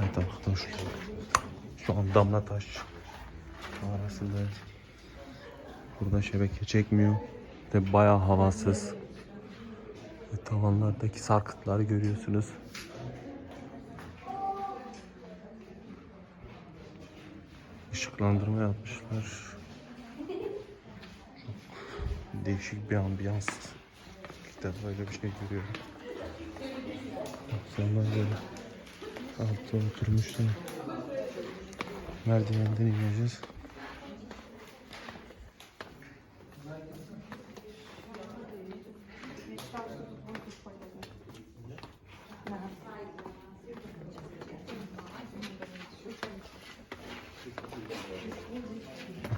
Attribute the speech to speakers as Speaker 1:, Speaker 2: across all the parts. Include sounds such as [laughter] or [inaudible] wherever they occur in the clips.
Speaker 1: Evet arkadaşlar. Şu an damla taş arasındayız. Burada şebeke çekmiyor. Ve bayağı havasız. Ve tavanlardaki sarkıtları görüyorsunuz. Işıklandırma yapmışlar. Çok değişik bir ambiyans. Defa böyle bir şey görüyorum. İnsanlar böyle altta oturmuşlar. Merdivenden ineceğiz.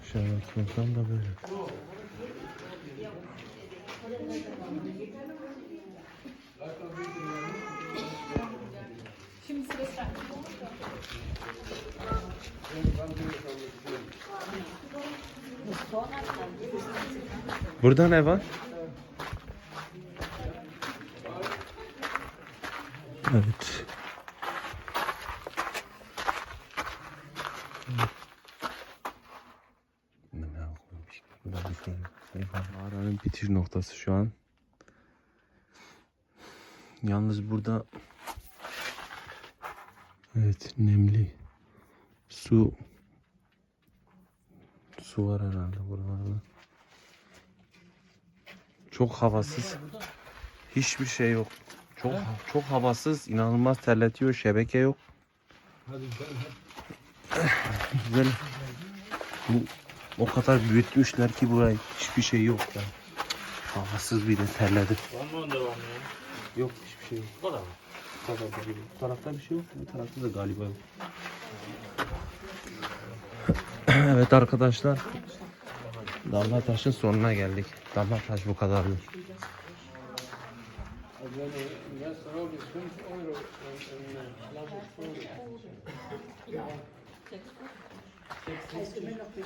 Speaker 1: Aşağıdaki mekan da böyle. Burada ne var? Evet. Mağaranın bitiş noktası şu an. Yalnız burada Evet nemli su su var herhalde buralarda. Çok havasız. Hiçbir şey yok. Çok çok havasız, inanılmaz terletiyor, şebeke yok. Böyle bu o kadar büyütmüşler ki burayı hiçbir şey yok ya. Havasız bir de terledi. Yok hiçbir şey yok. Bu kadar mı? Bu kadar da değil. Bu tarafta bir şey yok. Bu tarafta da galiba yok. [clears throat] evet arkadaşlar. Damla taşın sonuna geldik. Damla taş bu kadardı. [laughs] Es que menos que